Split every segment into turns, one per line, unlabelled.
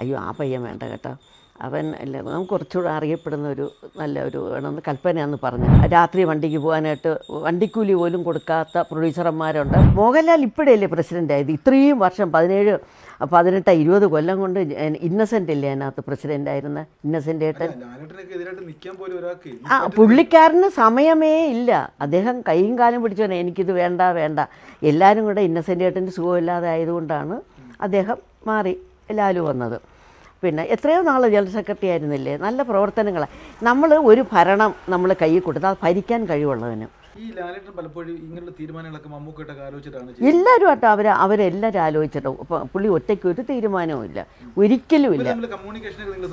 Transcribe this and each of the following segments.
അയ്യോ ആ പയ്യൻ വേണ്ട കേട്ടോ. അവൻ അല്ല നമുക്ക് കുറച്ചുകൂടെ അറിയപ്പെടുന്ന ഒരു നല്ല ഒരു വേണമെന്ന് കൽപ്പനയാന്ന് പറഞ്ഞു. രാത്രി വണ്ടിക്ക് പോകാനായിട്ട് വണ്ടിക്കൂലി പോലും കൊടുക്കാത്ത പ്രൊഡ്യൂസർമാരുണ്ട്. മോഹൻലാൽ ഇപ്പോഴല്ലേ പ്രസിഡന്റ് ആയത്? ഇത്രയും വർഷം പതിനേഴ് പതിനെട്ട് ഇരുപത് കൊല്ലം കൊണ്ട് ഇന്നസെന്റ് അല്ലേ അതിനകത്ത് പ്രസിഡന്റ് ആയിരുന്ന? ഇന്നസെന്റ് ഏട്ടൻ?
ഒരാൾക്ക്
ആ പുള്ളിക്കാരന് സമയമേ ഇല്ല. അദ്ദേഹം കൈയും കാലും പിടിച്ചോനെ എനിക്കിത് വേണ്ട വേണ്ട. എല്ലാവരും കൂടെ ഇന്നസെന്റ് ഏട്ടന്റെ സുഖമില്ലാതെ ആയതുകൊണ്ടാണ് അദ്ദേഹം മാറി. ലാലു വന്നത്. പിന്നെ എത്രയോ നാൾ ജനറൽ സെക്രട്ടറി ആയിരുന്നില്ലേ? നല്ല പ്രവർത്തനങ്ങളാണ് നമ്മൾ ഒരു ഭരണം നമ്മൾ കയ്യിൽ കൊടുത്താൽ അത് ഭരിക്കാൻ കഴിവുള്ളതിന്. എല്ലാവരും ആട്ടോ അവർ അവരെല്ലാവരും ആലോചിച്ചിട്ടോ. ഇപ്പം പുള്ളി ഒറ്റയ്ക്ക് ഒരു തീരുമാനവും ഇല്ല. ഒരിക്കലും ഇല്ല.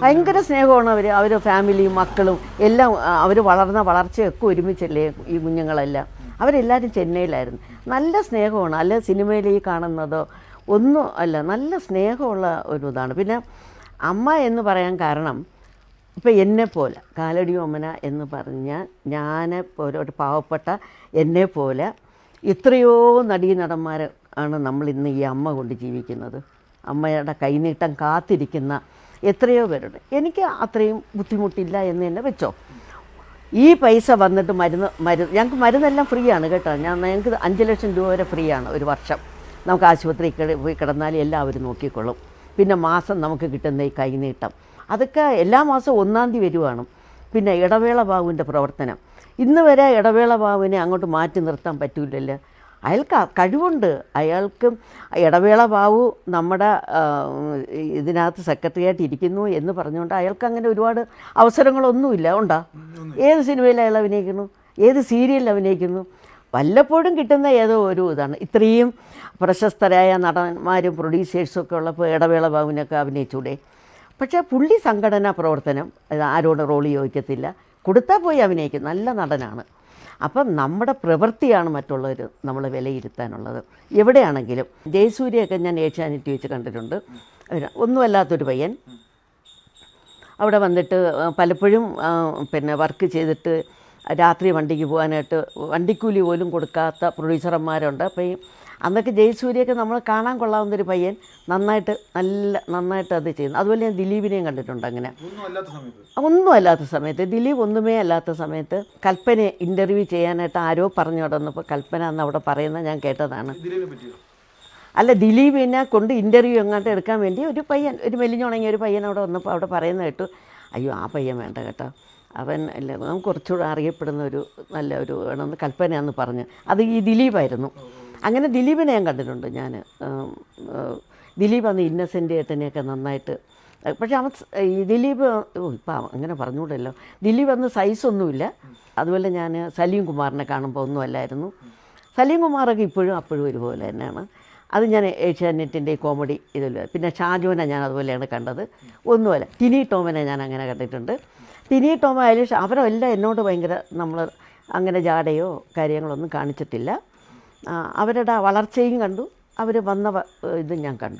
ഭയങ്കര സ്നേഹമാണ് അവർ അവർ ഫാമിലിയും മക്കളും എല്ലാം അവർ വളർന്ന വളർച്ചയൊക്കെ ഒരുമിച്ചല്ലേ ഈ കുഞ്ഞുങ്ങളെല്ലാം? അവരെല്ലാവരും ചെന്നൈയിലായിരുന്നു. നല്ല സ്നേഹമാണ്. അല്ലെ സിനിമയിൽ ഈ കാണുന്നതോ ഒന്നും അല്ല നല്ല സ്നേഹമുള്ള ഒരു ഇതാണ്. പിന്നെ അമ്മ എന്ന് പറയാൻ കാരണം ഇപ്പം പോലെ കാലടി ഒമ്മന എന്ന് പറഞ്ഞാൽ ഞാൻ പോലെ ഒരു പാവപ്പെട്ട എന്നെപ്പോലെ എത്രയോ നടീനടന്മാർ ആണ് നമ്മൾ ഇന്ന് ഈ അമ്മ കൊണ്ട് ജീവിക്കുന്നത്. അമ്മയുടെ കൈനീട്ടം കാത്തിരിക്കുന്ന എത്രയോ പേരുണ്ട്. എനിക്ക് അത്രയും ബുദ്ധിമുട്ടില്ല എന്ന് തന്നെ വെച്ചോ. ഈ പൈസ വന്നിട്ട് മരുന്ന് മരുന്ന് ഞങ്ങൾക്ക് മരുന്നെല്ലാം ഫ്രീ ആണ് കേട്ടോ. ഞാൻ ഞങ്ങൾക്ക് അഞ്ച് ലക്ഷം രൂപ വരെ ഫ്രീ ആണ് ഒരു വർഷം. നമുക്ക് ആശുപത്രിയിൽ പോയി കിടന്നാൽ എല്ലാവരും നോക്കിക്കൊള്ളും. പിന്നെ മാസം നമുക്ക് കിട്ടുന്ന ഈ കൈനീട്ടം. അതൊക്കെ എല്ലാ മാസവും ഒന്നാം തീയതി വരുവാണ്. പിന്നെ ഇടവേള ബാബുവിന്റെ പ്രവർത്തനം. ഇന്ന് വരെ ഇടവേള ബാബുവിനെ അങ്ങോട്ട് മാറ്റി നിർത്താൻ പറ്റൂലല്ലോ. അയാൾക്ക് കഴിവുണ്ട്. അയാൾക്ക് ഇടവേള ബാബു നമ്മുടെ ഇതിനകത്ത് സെക്രട്ടറി ആയിട്ട് ഇരിക്കുന്നു എന്ന് പറഞ്ഞുകൊണ്ട് അയാൾക്ക് അങ്ങനെ ഒരുപാട് അവസരങ്ങളൊന്നുമില്ല ഉണ്ടോ? ഏത് സിനിമയിൽ അയാൾ അഭിനയിക്കുന്നു? ഏത് സീരിയലിൽ അഭിനയിക്കുന്നു? വല്ലപ്പോഴും കിട്ടുന്ന ഏതോ ഒരു ഇതാണ്. ഇത്രയും പ്രശസ്തരായ നടന്മാരും പ്രൊഡ്യൂസേഴ്സും ഒക്കെ ഉള്ളപ്പോൾ ഇടവേള ബാബുവിനൊക്കെ അഭിനയിച്ചൂടെ? പക്ഷേ പുള്ളി സംഘടനാ പ്രവർത്തനം ആരോട് റോൾ ചോദിക്കത്തില്ല കൊടുത്താൽ പോയി അഭിനയിക്കും. നല്ല നടനാണ്. അപ്പം നമ്മുടെ പ്രവൃത്തിയാണ് മറ്റുള്ളവർ നമ്മൾ വിലയിരുത്താനുള്ളത്. എവിടെയാണെങ്കിലും ജയസൂര്യയൊക്കെ ഞാൻ ഏഷ്യാനെറ്റ് വെച്ച് കണ്ടിട്ടുണ്ട്. ഒന്നുമല്ലാത്തൊരു പയ്യൻ. അവിടെ വന്നിട്ട് പലപ്പോഴും പിന്നെ വർക്ക് ചെയ്തിട്ട് രാത്രി വണ്ടിക്ക് പോകാനായിട്ട് വണ്ടിക്കൂലി പോലും കൊടുക്കാത്ത പ്രൊഡ്യൂസർമാരുണ്ട്. അപ്പോൾ ഈ അന്നൊക്കെ ജയസൂര്യയൊക്കെ നമ്മൾ കാണാൻ കൊള്ളാവുന്ന ഒരു പയ്യൻ നന്നായിട്ട് നല്ല നന്നായിട്ട് അത് ചെയ്യുന്നു. അതുപോലെ ഞാൻ ദിലീപിനെയും കണ്ടിട്ടുണ്ട് അങ്ങനെ.
ഒന്നും അല്ലാത്ത സമയത്ത്.
ദിലീപ് ഒന്നുമേ അല്ലാത്ത സമയത്ത് കൽപ്പന ഇന്റർവ്യൂ ചെയ്യാനായിട്ട് ആരോ പറഞ്ഞു നടന്നപ്പോൾ കൽപ്പന അന്ന് അവിടെ പറയുന്നത് ഞാൻ കേട്ടതാണ്. അല്ല ദിലീപിനെ കൊണ്ട് ഇന്റർവ്യൂ എങ്ങാണ്ട് എടുക്കാൻ വേണ്ടി ഒരു പയ്യൻ ഒരു മെലിഞ്ഞുണങ്ങിയ ഒരു പയ്യൻ അവിടെ വന്നപ്പോൾ അവിടെ പറയുന്നത് കേട്ടു. അയ്യോ ആ പയ്യൻ വേണ്ട കേട്ടോ. അവൻ അല്ല കുറച്ചുകൂടെ അറിയപ്പെടുന്ന ഒരു നല്ല ഒരു വേണമെന്ന് കൽപ്പനയാന്ന് പറഞ്ഞ്. അത് ഈ ദിലീപായിരുന്നു. അങ്ങനെ ദിലീപിനെ ഞാൻ കണ്ടിട്ടുണ്ട് ഞാൻ. ദിലീപ് അന്ന് ഇന്നസെന്റ് ഏട്ടനെയൊക്കെ നന്നായിട്ട് പക്ഷെ പക്ഷേ അവൻ ഈ ദിലീപ് ഓ ഇപ്പം അങ്ങനെ പറഞ്ഞുകൂടല്ലോ ദിലീപ് അന്ന് സൈസൊന്നുമില്ല. അതുപോലെ ഞാൻ സലീം കുമാറിനെ കാണുമ്പോൾ ഒന്നുമല്ലായിരുന്നു. സലീം കുമാറൊക്കെ ഇപ്പോഴും അപ്പോഴും ഒരുപോലെ തന്നെയാണ്. അത് ഞാൻ ഏഷ്യാനെറ്റിന്റെ കോമഡി ഇതിൽ പിന്നെ ഷാജുവിനെ ഞാൻ അതുപോലെയാണ് കണ്ടത്. ഒന്നുമല്ല ടിനി ടോമിനെ ഞാൻ അങ്ങനെ കണ്ടിട്ടുണ്ട്. ടിനി ടോം ആയാലും ഷ- അവരെല്ലാം എന്നോട് ഭയങ്കര നമ്മൾ അങ്ങനെ ജാടയോ കാര്യങ്ങളൊന്നും കാണിച്ചിട്ടില്ല. അവരുടെ വളർച്ചയും കണ്ടു. അവർ വന്ന ഇതും ഞാൻ കണ്ടു.